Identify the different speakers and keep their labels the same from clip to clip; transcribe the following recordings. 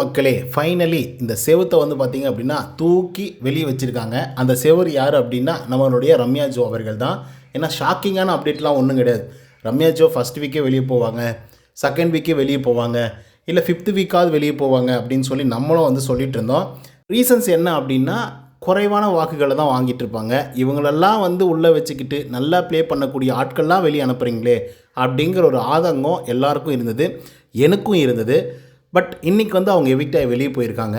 Speaker 1: மக்களே ஃபைனலி இந்த செவுத்தை வந்து பார்த்தீங்க அப்படின்னா தூக்கி வெளியே வச்சுருக்காங்க. அந்த செவர் யார் அப்படின்னா நம்மளுடைய ரம்யா ஜோ அவர்கள் தான். ஏன்னா ஷாக்கிங்கான அப்டேட்லாம் ஒன்றும் கிடையாது. ரம்யா ஜோ ஃபஸ்ட் வீக்கே வெளியே போவாங்க செகண்ட் வீக்கே வெளியே போவாங்க இல்லை ஃபிஃப்த் வீக்காவது வெளியே போவாங்க அப்படின்னு சொல்லி நம்மளும் வந்து சொல்லிட்டு இருந்தோம். ரீசன்ஸ் என்ன அப்படின்னா குறைவான வாக்குகளை தான் வாங்கிட்டு இருப்பாங்க. இவங்களெல்லாம் வந்து உள்ளே வச்சுக்கிட்டு நல்லா ப்ளே பண்ணக்கூடிய ஆட்கள்லாம் வெளியே அனுப்புகிறீங்களே அப்படிங்கிற ஒரு ஆதங்கம் எல்லாருக்கும் இருந்தது. எனக்கும் இருந்தது. பட் இன்றைக்கி வந்து அவங்க எவிக்ட் வெளியே போயிருக்காங்க.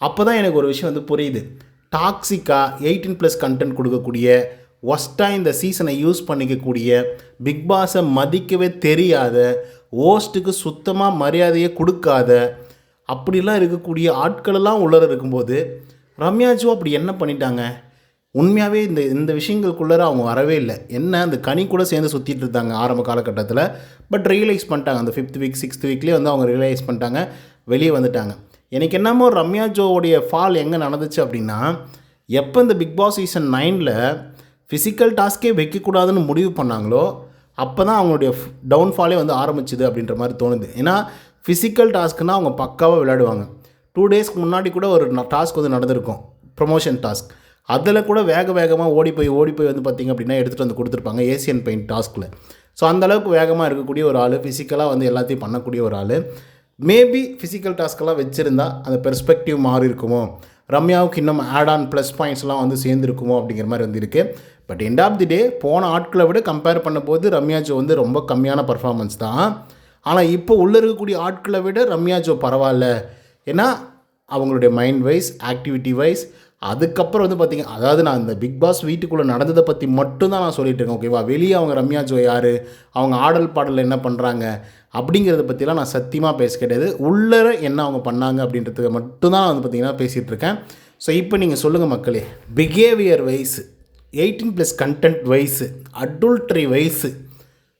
Speaker 1: அப்போ தான் எனக்கு ஒரு விஷயம் வந்து புரியுது. டாக்ஸிக்காக எயிட்டீன் ப்ளஸ் கண்டென்ட் கொடுக்கக்கூடிய ஒஸ்ட்டாக இந்த சீசனை யூஸ் பண்ணிக்கக்கூடிய பிக் பாஸை மதிக்கவே தெரியாத ஓஸ்ட்டுக்கு சுத்தமாக மரியாதையை கொடுக்காத அப்படிலாம் இருக்கக்கூடிய ஆட்களெல்லாம் உள்ளர இருக்கும்போது ரம்யாஜோ அப்படி என்ன பண்ணிட்டாங்க? உண்மையாகவே இந்த இந்த விஷயங்களுக்குள்ளே அவங்க வரவே இல்லை. என்ன அந்த கனி கூட சேர்ந்து சுற்றிட்டு இருந்தாங்க ஆரம்ப காலகட்டத்தில். பட் ரியலைஸ் பண்ணிட்டாங்க. அந்த ஃபிஃப்த் வீக் சிக்ஸ்த் வீக்லேயே வந்து அவங்க ரியலைஸ் பண்ணிட்டாங்க. வெளியே வந்துட்டாங்க. எனக்கு என்னமோ ரம்யா ஜோவுடைய ஃபால் எங்கே நடந்துச்சு அப்படின்னா எப்போ இந்த பிக் பாஸ் சீசன் நைனில் ஃபிசிக்கல் டாஸ்க்கே வைக்கக்கூடாதுன்னு முடிவு பண்ணாங்களோ அப்போ தான் அவங்களுடைய டவுன்ஃபாலே வந்து ஆரம்பிச்சுது அப்படின்ற மாதிரி தோணுது. ஏன்னா ஃபிசிக்கல் டாஸ்க்குனால் அவங்க பக்காவாக விளையாடுவாங்க. டூ டேஸ்க்கு முன்னாடி கூட ஒரு டாஸ்க் வந்து நடந்திருக்கும். ப்ரொமோஷன் டாஸ்க் அதில் கூட வேக வேகமாக ஓடி போய் ஓடி போய் வந்து பார்த்திங்க அப்படின்னா எடுத்துகிட்டு வந்து கொடுத்துருப்பாங்க ஏசியன் பெயிண்ட் டாஸ்கில் ஸோ அந்தளவுக்கு வேகமாக இருக்கக்கூடிய ஒரு ஆள் ஃபிசிக்கலாக வந்து எல்லாத்தையும் பண்ணக்கூடிய ஒரு ஆள். மேபி ஃபிசிக்கல் டாஸ்க்கெல்லாம் வச்சுருந்தா அந்த பெர்ஸ்பெக்டிவ் மாறி இருக்குமோ? ரம்யாவுக்கு இன்னும் ஆட் ஆன் ப்ளஸ் பாயிண்ட்ஸ்லாம் வந்து சேர்ந்துருக்குமோ அப்படிங்கிற மாதிரி வந்து இருக்குது but end of the day போன ஆட்களை விட கம்பேர் பண்ணும்போது ரம்யாஜோ வந்து ரொம்ப கம்மியான பர்ஃபார்மன்ஸ் தான். ஆனால் இப்போ உள்ளே இருக்கக்கூடிய ஆட்களை விட ரம்யாஜோ பரவாயில்ல. ஏன்னா அவங்களுடைய மைண்ட் வைஸ் ஆக்டிவிட்டி வைஸ் அதுக்கப்புறம் வந்து பார்த்திங்க அதாவது நான் இந்த பிக் பாஸ் வீட்டுக்குள்ளே நடந்ததை பற்றி மட்டும்தான் நான் சொல்லிட்டு இருக்கேன் ஓகேவா வெளியே அவங்க ரம்யா ஜோ யார்? அவங்க ஆடல் பாடலில் என்ன பண்ணுறாங்க அப்படிங்கிறத பற்றிலாம் நான் சத்தியமாக பேச கிடையாது. உள்ளர என்ன அவங்க பண்ணாங்க அப்படின்றதுக்கு மட்டும்தான் நான் வந்து பார்த்திங்கன்னா பேசிகிட்டு இருக்கேன். ஸோ இப்போ நீங்கள் சொல்லுங்கள் மக்களே behaviour wise eighteen plus content wise adultery wise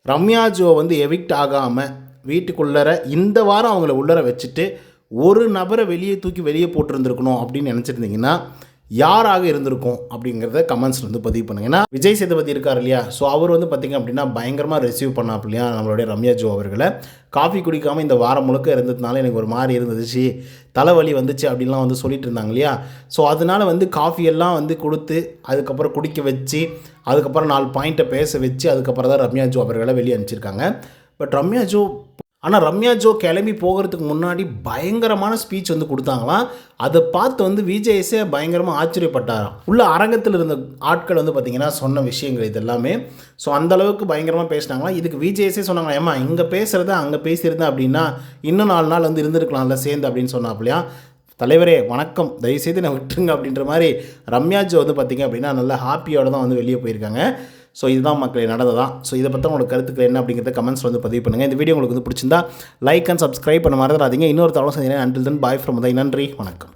Speaker 1: Ramya Joe வந்து எவிக்ட் ஆகாமல் வீட்டுக்குள்ளர இந்த வாரம் அவங்கள உள்ளர வச்சுட்டு ஒரு நபரை வெளியே தூக்கி வெளியே போட்டிருந்துருக்கணும் அப்படின்னு நினச்சிருந்தீங்கன்னா யாராக இருந்திருக்கும் அப்படிங்கிறத கமெண்ட்ஸில் வந்து பதிவு பண்ணுங்கள் ஏன்னா விஜய் சேதுபதி இருக்கார் இல்லையா? ஸோ அவர் வந்து பார்த்திங்க அப்படின்னா பயங்கரமாக ரிசீவ் பண்ணாப் இல்லையா? நம்மளுடைய ரம்யா ஜோ அவர்களை. காஃபி குடிக்காமல் இந்த வாரம் முழுக்க இருந்ததுனால எனக்கு ஒரு மாதிரி இருந்துச்சு. தலைவலி வந்துச்சு அப்படின்லாம் வந்து சொல்லிட்டு இருந்தாங்க இல்லையா? ஸோ அதனால் வந்து காஃபியெல்லாம் வந்து கொடுத்து அதுக்கப்புறம் குடிக்க வச்சு அதுக்கப்புறம் நாலு பாயிண்ட்டை பேச வச்சு அதுக்கப்புறம் தான் ரம்யா ஜோ அவர்களை வெளியே அனுப்பிச்சிருக்காங்க. பட் ரம்யா ஜோ ஆனால் ரம்யா ஜோ கிளம்பி போகிறதுக்கு முன்னாடி பயங்கரமான ஸ்பீச் வந்து கொடுத்தாங்களாம். அதை பார்த்து வந்து விஜேஎஸே பயங்கரமாக ஆச்சரியப்பட்டாராம். உள்ள அரங்கத்தில் இருந்த ஆட்கள் வந்து பார்த்திங்கன்னா சொன்ன விஷயங்கள் இது எல்லாமே ஸோ அந்தளவுக்கு பயங்கரமாக பேசினாங்களாம். இதுக்கு விஜேஎஸே சொன்னாங்களா ஏமா இங்கே பேசுகிறத அங்கே பேசியிருந்தேன் அப்படின்னா இன்னும் நாலு நாள் வந்து இருந்திருக்கலாம்ல சேர்ந்து அப்படின்னு சொன்னாப்லையா தலைவரே வணக்கம். தயவுசெய்து நான் விட்டுருங்க அப்படின்ற மாதிரி ரம்யாஜோ வந்து பார்த்திங்க அப்படின்னா நல்லா ஹாப்பியோடு தான் வந்து வெளியே போயிருக்காங்க. ஸோ இதுதான் மக்களை நடந்ததான் ஸோ இதை பற்றி உங்களுக்கு கருத்துக்கள் என்ன அப்படிங்கிறத கமெண்ட்ஸ் வந்து பதிவு பண்ணுங்கள் இந்த வீடியோ உங்களுக்கு வந்து பிடிச்சிருந்தா லைக் அண்ட் சப்ஸ்கிரைப் பண்ண மறந்துடாதீங்க. இன்னொரு தவணை செஞ்சேன் அண்டில் தன் பாய் ஃப்ரம் நன்றி. வணக்கம்.